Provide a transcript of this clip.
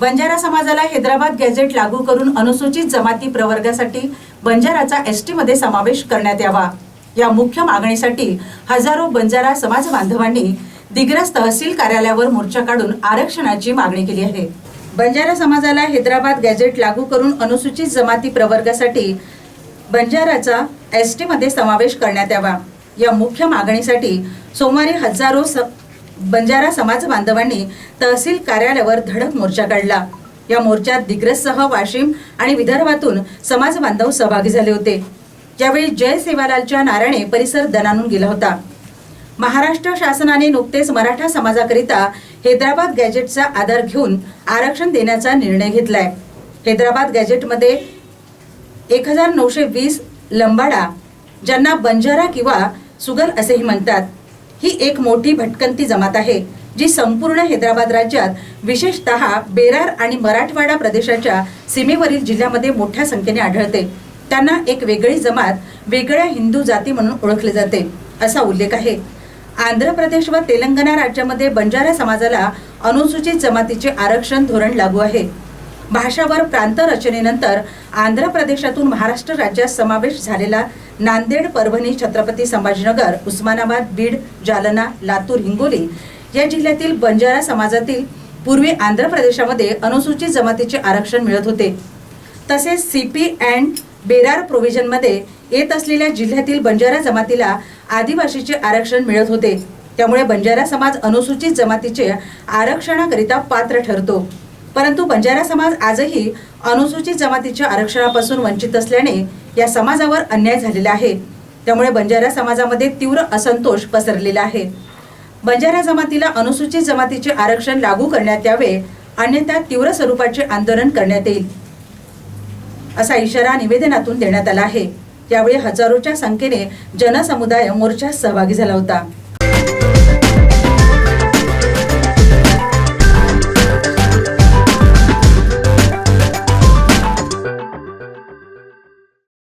बंजारा समाजाला हैदराबाद गॅझेट लागू करून अनुसूचित जमाती प्रवर्गासाठी बंजाराचा एस टी मध्ये समावेश करण्यात यावा. या मुख्य मागणीसाठी हजारो बंजारा समाज बांधवांनी दिग्रस तहसील कार्यालयावर मोर्चा काढून आरक्षणाची मागणी केली आहे. बंजारा समाजाला हैदराबाद गॅझेट लागू करून अनुसूचित जमाती प्रवर्गासाठी बंजाराचा एस टी मध्ये समावेश करण्यात यावा. या मुख्य मागणीसाठी सोमवारी हजारो स बंजारा समाज बांधवांनी तहसील कार्यालयावर धडक मोर्चा काढला. या मोर्चात दिग्रससह वाशिम आणि विदर्भातून समाज बांधव सहभागी झाले होते. यावेळी जय सेवालालच्या नारायणे परिसर दणानून गेला होता. महाराष्ट्र शासनाने नुकतेच मराठा समाजाकरिता हैदराबाद गॅजेटचा आधार घेऊन आरक्षण देण्याचा निर्णय घेतलाय. हैदराबाद गॅजेटमध्ये एक हजार नऊशे वीस लंबाडा ज्यांना बंजारा किंवा सुगल असेही म्हणतात. ही एक मोठी भटकंती जमात आहे जी संपूर्ण हैदराबाद राज्यात विशेषतः बेरार आणि मराठवाडा प्रदेशाच्या सीमेवरील जिल्ह्यामध्ये मोठ्या संख्येने आढळते. त्यांना एक वेगळी जमात वेगळ्या हिंदू जाती म्हणून ओळखले जाते असा उल्लेख आहे. आंध्र प्रदेश व तेलंगणा राज्यामध्ये बंजारा समाजाला अनुसूचित जमातीचे आरक्षण धोरण लागू आहे. भाषावर प्रांत रचनेनंतर आंध्र प्रदेशातून महाराष्ट्र राज्यात समावेश झालेला नांदेड परभणी छत्रपती संभाजीनगर उस्मानाबाद बीड जालना लातूर हिंगोली या जिल्ह्यातील बंजारा समाजातील पूर्वी आंध्र प्रदेशामध्ये अनुसूचित जमातीचे आरक्षण मिळत होते. तसेच सी पी अँड बेरार प्रोव्हिजनमध्ये येत असलेल्या जिल्ह्यातील बंजारा जमातीला आदिवासीचे आरक्षण मिळत होते. त्यामुळे बंजारा समाज अनुसूचित जमातीचे आरक्षणाकरिता पात्र ठरतो. परंतु बंजारा समाज आजही अनुसूचित जमातीच्या आरक्षणापासून वंचित असल्याने या समाजावर अन्याय झालेला आहे. त्यामुळे बंजारा समाजामध्ये तीव्र असंतोष पसरलेला आहे. बंजारा जमातीला अनुसूचित जमातीचे आरक्षण लागू करण्यात यावे अन्यथा तीव्र स्वरूपाचे आंदोलन करण्यात येईल. असा इशारा निवेदनातून देण्यात आला आहे. यावेळी हजारोच्या संख्येने जनसमुदाय मोर्चात सहभागी झाला होता.